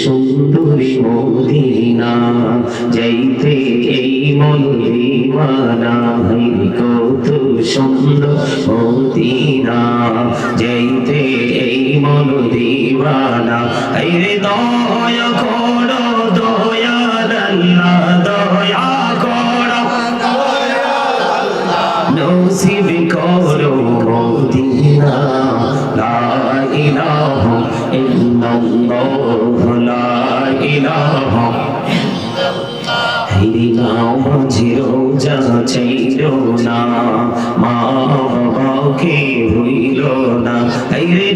সুন্দরী মদিনা যাইতে এই মন হই কত সুন্দর মদিনা যাইতে এই মন দিবানা এই দয়া করো দয়া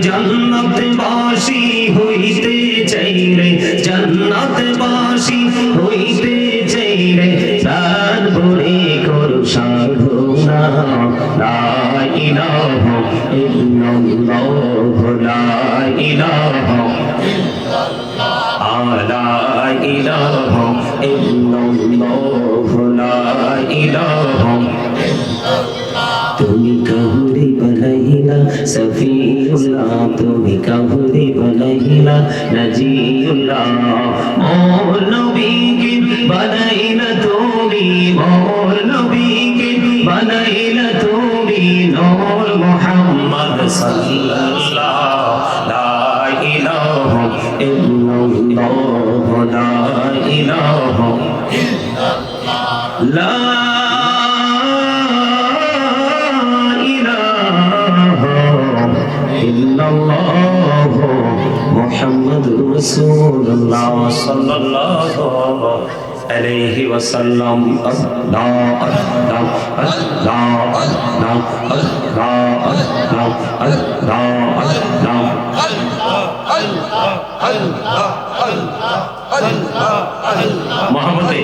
জন্নত বাসি হইতে চাই রে জন্নত বাসি হইতে চাই রে তার ভরে করু সাধনা। লা ইলাহা ইল্লাল্লাহ, লা ইলাহা ইল্লাল্লাহ। কাহুরি বলাইলা নজিউল্লাহ মোর নবীকে বলাইলা তুমি মোর নবীকে বলাইলা তুমি নূর মুহাম্মদ সাল্লাল্লাহ রাসূলুল্লাহ সাল্লাল্লাহু আলাইহি ওয়াসাল্লাম আল্লাহ আল্লাহ আল্লাহ আল্লাহ আল্লাহ আল্লাহ আল্লাহ মহামতে একসাথে আল্লাহ মহাবতে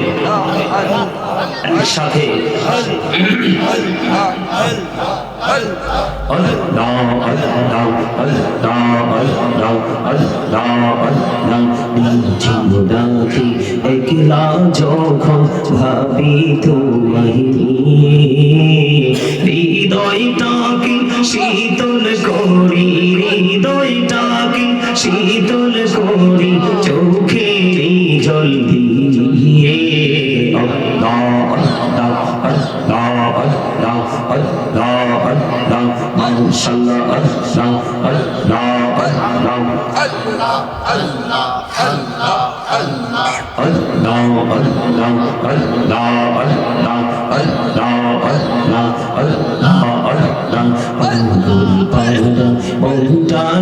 একসাথে যখন ভাবি তোমায় হৃদয়টাকে শীতল করি হৃদয়টাকে শীতল জল দিয়ে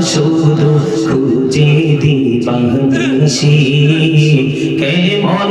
শুধু খুঁজে দিবাংশী জীবন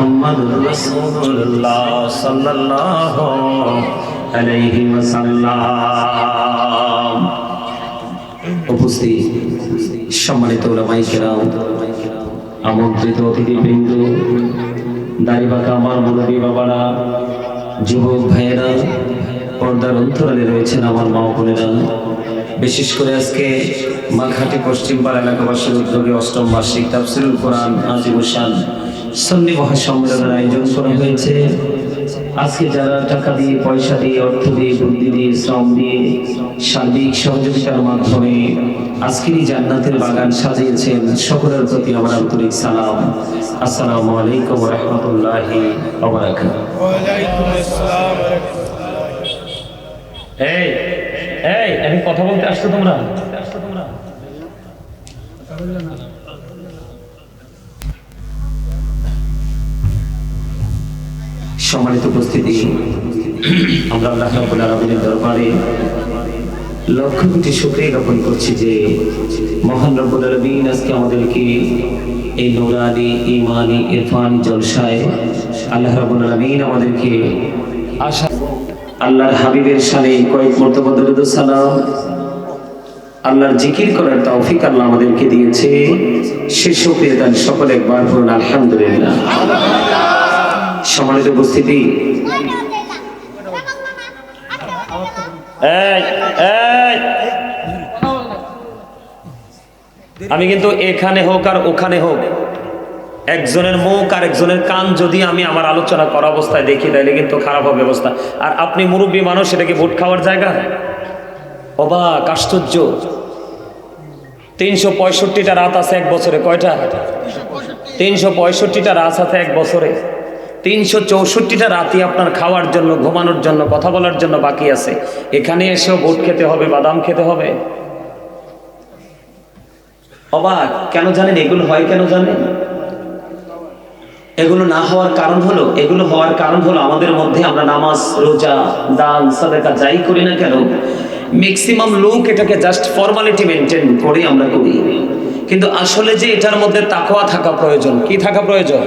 محمد رسول الله صلى الله عليه وسلم উপস্থিত সম্মানিত ওলামাই কেরাম আমন্ত্রিত অতিথিবৃন্দ দাড়িবাঁকা আমার মুরব্বী বাবারা যুবক ভাইয়েরা পর্দার অন্তরালে রয়েছেন আমার মা বোনেরা বিশেষ করে আজকে মাঘাটি পশ্চিম পাড়া এলাকাবাসীর উদ্যোগে অষ্টম বার্ষিক তাফসিরুল কোরআন আজিবুসান সন্নি মহাসম্মেলনের আয়োজন করা হয়েছে। আজকে যারা টাকা দিয়ে, পয়সা দিয়ে, অর্থ দিয়ে, বুদ্ধি দিয়ে, শ্রম দিয়ে সার্বিক সহযোগিতার মাধ্যমে আজকের এই জান্নাতের বাগান সাজিয়েছেন, সকলের প্রতি আমার আন্তরিক সালাম। আসসালামু আলাইকুম রহমতুল্লাহি। এই, আমি কথা বলতে আসছো তোমরা? সম্মানিত উপস্থিতি। আমরা আল্লাহ রাব্বুল দরবারে লক্ষ কোটি শুকরিয়া জ্ঞাপন করছি যে মহান রব্বুল আলামিন আজকে আমাদেরকে এই নুরানি ইমানি ইরফানি জলসায় আল্লাহ রাব্বুল আলামিন আমাদেরকে আশা আল্লাহর হাবিবের সানে কয়েক মর্তবা দরুদ সালাম, আল্লাহর জিকির করার তৌফিক আল্লাহ আমাদেরকে দিয়েছে। সে শুকরিয়া তার সকলে একবার বলুন আলহামদুলিল্লাহ। সম্মানিত উপস্থিতি। আমি কিন্তু এখানে হোক আর ওখানে হোক, একজনের মুখ আর একজনের কান যদি আমি আমার আলোচনা করা অবস্থায় দেখি তাহলে কিন্তু খারাপ হবে অবস্থা। আর আপনি মুরব্বী মানুষ, এটা কি ভোট খাওয়ার জায়গা? অবাক, আশ্চর্য। তিনশো পঁয়ষট্টিটা রাত আছে এক বছরে, কয়টা? তিনশো পঁয়ষট্টিটা রাত আছে এক বছরে। তিনশো চৌষট্টিটা রাতি আপনার খাওয়ার জন্য, ঘুমানোর জন্য, কথা বলার জন্য বাকি আছে। এখানে এসেও ভোট খেতে হবে, বাদাম খেতে হবে। অবাক, কেন জানেন? এগুলো হয় কেন জানেন? এগুলো না হওয়ার কারণ হলো, এগুলো হওয়ার কারণ হলো আমাদের মধ্যে আমরা নামাজ, রোজা, দান, সাদাকা যাই করি না কেন ম্যাক্সিমাম লোক এটাকে জাস্ট ফর্মালিটি মেনটেন করে আমরা করি। কিন্তু আসলে যে এটার মধ্যে তাকোয়া থাকা প্রয়োজন, কি থাকা প্রয়োজন?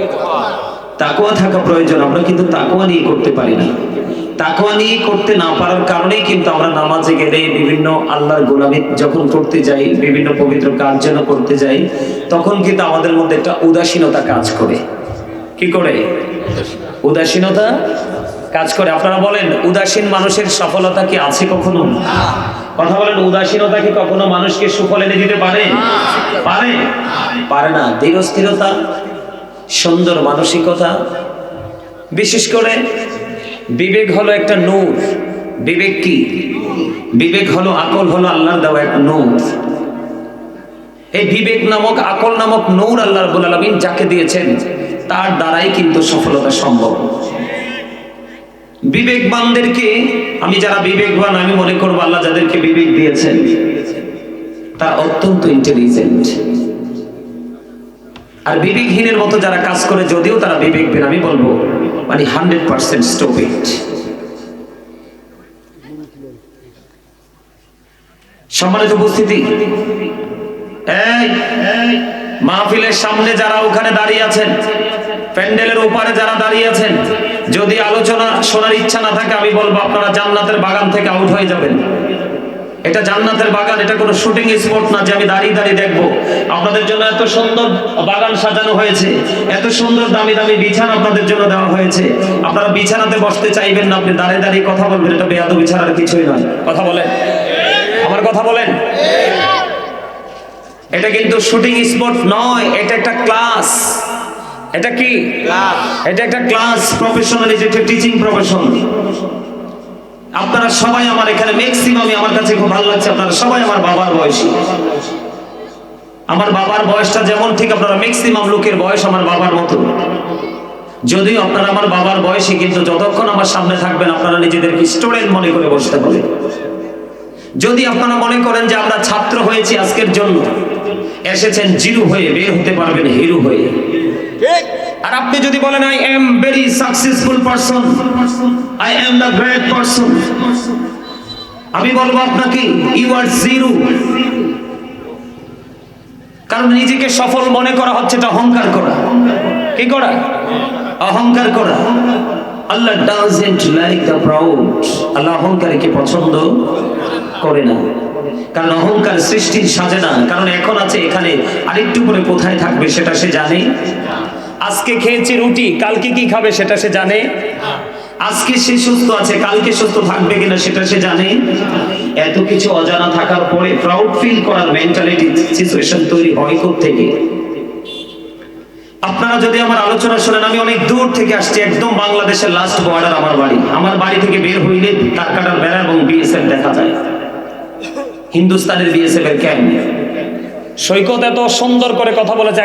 তাকোয়া থাকা প্রয়োজন, আমরা কিন্তু তাকোয়া নিয়ে করতে পারি না। তাকোয়া নিয়ে করতে না পারার কারণেই কিন্তু আমরা নামাজে গেলে বিভিন্ন আল্লাহর গোলামি যখন করতে যাই, বিভিন্ন পবিত্র কাজ যেন করতে যাই, তখন কিন্তু আমাদের মধ্যে একটা উদাসীনতা কাজ করে। কি করে? উদাসীনতা কাজ করে। আপনারা বলেন, উদাসীন মানুষের সফলতা কি আছে কখনো? কথা বলেন, উদাসীনতা কি কখনো মানুষকে সুফল এনে দিতে পারে? পারে। পারে না। ধীরস্থিরতা সুন্দর মানসিকতা। বিশেষ করে বিবেক হলো একটা নূর। বিবেক কি? বিবেক হলো, আকল হলো আল্লাহর দেওয়া একটা নূর। এই বিবেক নামক, আকল নামক নূর আল্লাহ রাব্বুল আলামিন যাকে দিয়েছেন, তার দ্বারাই কিন্তু সফলতা সম্ভব। বিবেকবানদেরকে, আমি যারা বিবেকবান, আমি মনে করব আল্লাহ যাদেরকে বিবেক দিয়েছেন, তারা অত্যন্ত ইন্টেলিজেন্ট আর বিবেকহীনের মতো যারা কাজ করে, যদিও তারা বিবেকহীন, আমি বলব মানে হান্ড্রেড পার্সেন্ট স্টপিড সম্মানিত উপস্থিতি, এই মাহফিলের সামনে যারা ওখানে দাঁড়িয়ে আছেন, প্যান্ডেলের ওপারে যারা দাঁড়িয়ে আছেন, যদি আলোচনা শোনার ইচ্ছা না থাকে, আমি বলব আপনারা জান্নাতের বাগান থেকে আউট হয়ে যাবেন। এটা জান্নাতের বাগান এটা কোনো শুটিং স্পট না যে আমি দাঁড়িয়ে দাঁড়িয়ে দেখব। আপনাদের জন্য এত সুন্দর বাগান সাজানো হয়েছে এত সুন্দর দামি দামি বিছানা আপনাদের জন্য দেওয়া হয়েছে। আপনারা বিছানাতে বসতে চাইবেন না আপনি দাঁড়িয়ে দাঁড়িয়ে কথা বলবেন এটা বেয়াদ বিছানার কিছুই নয়। কথা বলেন। আমার কথা বলেন। এটা কিন্তু শুটিং স্পট নয় এটা একটা ক্লাস। এটা কি? এটা একটা ক্লাস প্রফেশনাল এটা টিচিং প্রফেশন। আপনারা সবাই আমার এখানে ম্যাক্সিমামই আমার কাছে খুব ভালো লাগছে। আপনারা সবাই আমার বাবার বয়সী। আমার বাবার বয়সটা যেমন ঠিক, আপনারা ম্যাক্সিমাম লোকের বয়স আমার বাবার মতো। যদিও আপনারা আমার বাবার বয়সী, কিন্তু যতক্ষণ আমার সামনে থাকবেন, আপনারা নিজেদেরকে স্টুডেন্ট মনে করে বসতে হবে। যদি আপনারা মনে করেন যে আমরা ছাত্র হয়েছি আজকের জন্য, এসেছেন জিরু হয়ে, বের হতে পারবেন হিরু হয়ে। আর আপনি যদি বলেন I am very successful person I am the great person আমি বলব আপনাকে ইউ আর জিরো কারণ নিজেকে সফল মনে করা হচ্ছে এটা অহংকার করা। কি করা? অহংকার করা। Allah doesn't like the proud Allah অহংকারীকে পছন্দ করে না। কারণ অহংকার সৃষ্টির সাজে না। কারণ এখন আছে, এখানে আরেকটু পরে কোথায় থাকবে সেটা সে জানে আজকে খেয়েছে রুটি, কালকে কি খাবে সেটা সে জানে? আজকে সে সুস্থ আছে, কালকে সুস্থ থাকবে কিনা সেটা সে জানে? এত কিছু অজানা থাকার পরে প্রাউড ফিল করার মেন্টালিটি সিচুয়েশন তৈরি হয় থেকে? আপনারা যদি আমার আলোচনা শোনেন, আমি অনেক দূর থেকে আসছি, একদম বাংলাদেশের লাস্ট বর্ডার আমার বাড়ি। আমার বাড়ি থেকে বের হইলে কাটার বেড়া এবং বিএসএফ দেখা যায়। হিন্দুস্তানের বিএসএফ এর ক্যাম্প। সৈকত এত সুন্দর করে কথা বলেছে